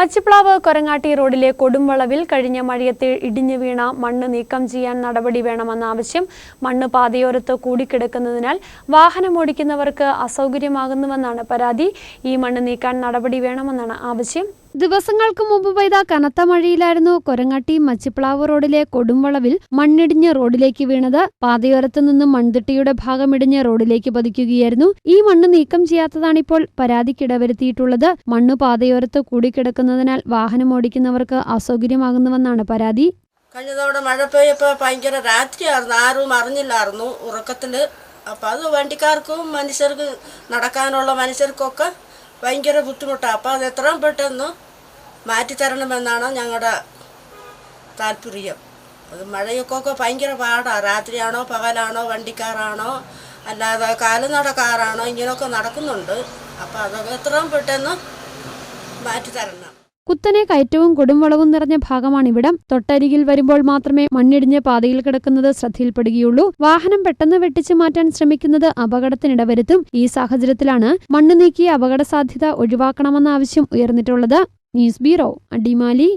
മച്ചിപ്ലാവ് കൊരങ്ങാട്ടി റോഡിലെ കൊടുംവളവിൽ കഴിഞ്ഞ മഴയത്തെ ഇടിഞ്ഞു വീണ മണ്ണ് നീക്കം ചെയ്യാൻ നടപടി വേണമെന്ന ആവശ്യം മണ്ണ് പാതയോരത്ത് കൂടിക്കിടക്കുന്നതിനാൽ വാഹനമോടിക്കുന്നവർക്ക് അസൗകര്യമാകുന്നുവെന്നാണ് പരാതി. ഈ മണ്ണ് നീക്കാൻ നടപടി വേണമെന്നാണ് ആവശ്യം. ദിവസങ്ങൾക്ക് മുമ്പ് പെയ്ത കനത്ത മഴയിലായിരുന്നു കൊരങ്ങാട്ടി മച്ചിപ്ലാവ് റോഡിലെ കൊടുംവളവിൽ മണ്ണിടിഞ്ഞ് റോഡിലേക്ക് വീണത്. പാതയോരത്ത് നിന്നും മൺതിട്ടിയുടെ ഭാഗമിടിഞ്ഞ് റോഡിലേക്ക് പതിക്കുകയായിരുന്നു. ഈ മണ്ണ് നീക്കം ചെയ്യാത്തതാണിപ്പോൾ പരാതിക്കിടവരുത്തിയിട്ടുള്ളത് മണ്ണ് പാതയോരത്ത് കൂടിക്കിടക്കുന്നതിനാൽ വാഹനം ഓടിക്കുന്നവർക്ക് അസൗകര്യമാകുന്നുവെന്നാണ് പരാതി. കഴിഞ്ഞ തവണ മഴ പെയ്യപ്പോൾ ഭയങ്കര രാത്രിയായിരുന്നു. ആരും അറിഞ്ഞില്ലായിരുന്നു ഉറക്കത്തിൽ അപ്പം അത് വണ്ടിക്കാർക്കും മനുഷ്യർക്ക് നടക്കാനുള്ള മനുഷ്യർക്കൊക്കെ ഭയങ്കര ബുദ്ധിമുട്ടാണ് അപ്പോൾ അത് എത്രയും പെട്ടെന്ന് മാറ്റിത്തരണമെന്നാണ് ഞങ്ങളുടെ താല്പര്യം. അത് മഴയൊക്കെ ഭയങ്കര പാടാണ് രാത്രിയാണോ പകലാണോ വണ്ടിക്കാറാണോ അല്ലാതെ കാലുനടക്കാരാണോ ഇങ്ങനെയൊക്കെ നടക്കുന്നുണ്ട്. അപ്പോൾ അതൊക്കെ എത്രയും പെട്ടെന്ന് മാറ്റിത്തരണം കുത്തനെ കയറ്റവും കൊടുംവളവും നിറഞ്ഞ ഭാഗമാണിവിടം. തൊട്ടരികിൽ വരുമ്പോൾ മാത്രമേ മണ്ണിടിഞ്ഞ് പാതയിൽ കിടക്കുന്നത് ശ്രദ്ധയിൽപ്പെടുകയുള്ളൂ. വാഹനം പെട്ടെന്ന് വെട്ടിച്ചു മാറ്റാൻ ശ്രമിക്കുന്നത് അപകടത്തിനിടവരുത്തും. ഈ സാഹചര്യത്തിലാണ് മണ്ണ് നീക്കി അപകട സാധ്യത ഒഴിവാക്കണമെന്ന ആവശ്യം ഉയർന്നിട്ടുള്ളത്. News bureau Adimali.